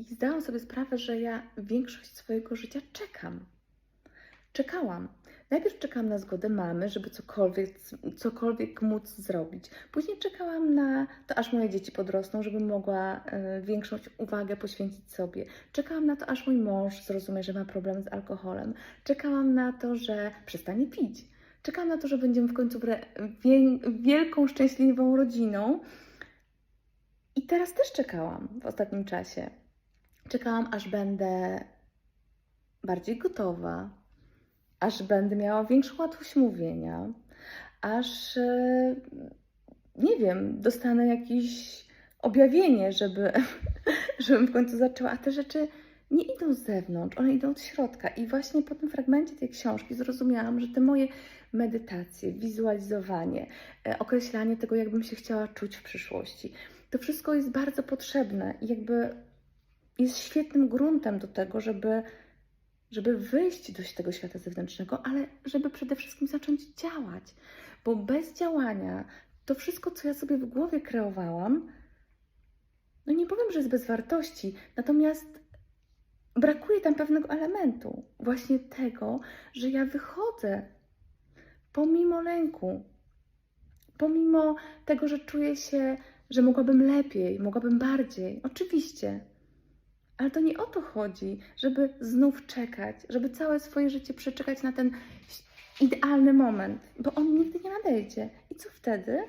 I zdałam sobie sprawę, że ja większość swojego życia czekam. Czekałam. Najpierw czekałam na zgodę mamy, żeby cokolwiek, cokolwiek móc zrobić. Później czekałam na to, aż moje dzieci podrosną, żebym mogła e, większą uwagę poświęcić sobie. Czekałam na to, aż mój mąż zrozumie, że ma problem z alkoholem. Czekałam na to, że przestanie pić. Czekałam na to, że będziemy w końcu wielką, szczęśliwą rodziną. I teraz też czekałam w ostatnim czasie. Czekałam, aż będę bardziej gotowa, aż będę miała większą łatwość mówienia, aż e, nie wiem, dostanę jakieś objawienie, żeby, żebym w końcu zaczęła. A te rzeczy nie idą z zewnątrz, one idą od środka. I właśnie po tym fragmencie tej książki zrozumiałam, że te moje medytacje, wizualizowanie, e, określanie tego, jakbym się chciała czuć w przyszłości, to wszystko jest bardzo potrzebne i jakby jest świetnym gruntem do tego, żeby, żeby wyjść do tego świata zewnętrznego, ale żeby przede wszystkim zacząć działać. Bo bez działania to wszystko, co ja sobie w głowie kreowałam, no nie powiem, że jest bez wartości, natomiast brakuje tam pewnego elementu, właśnie tego, że ja wychodzę pomimo lęku, pomimo tego, że czuję się, że mogłabym lepiej, mogłabym bardziej. Oczywiście. Ale to nie o to chodzi, żeby znów czekać, żeby całe swoje życie przeczekać na ten idealny moment, bo on nigdy nie nadejdzie. I co wtedy?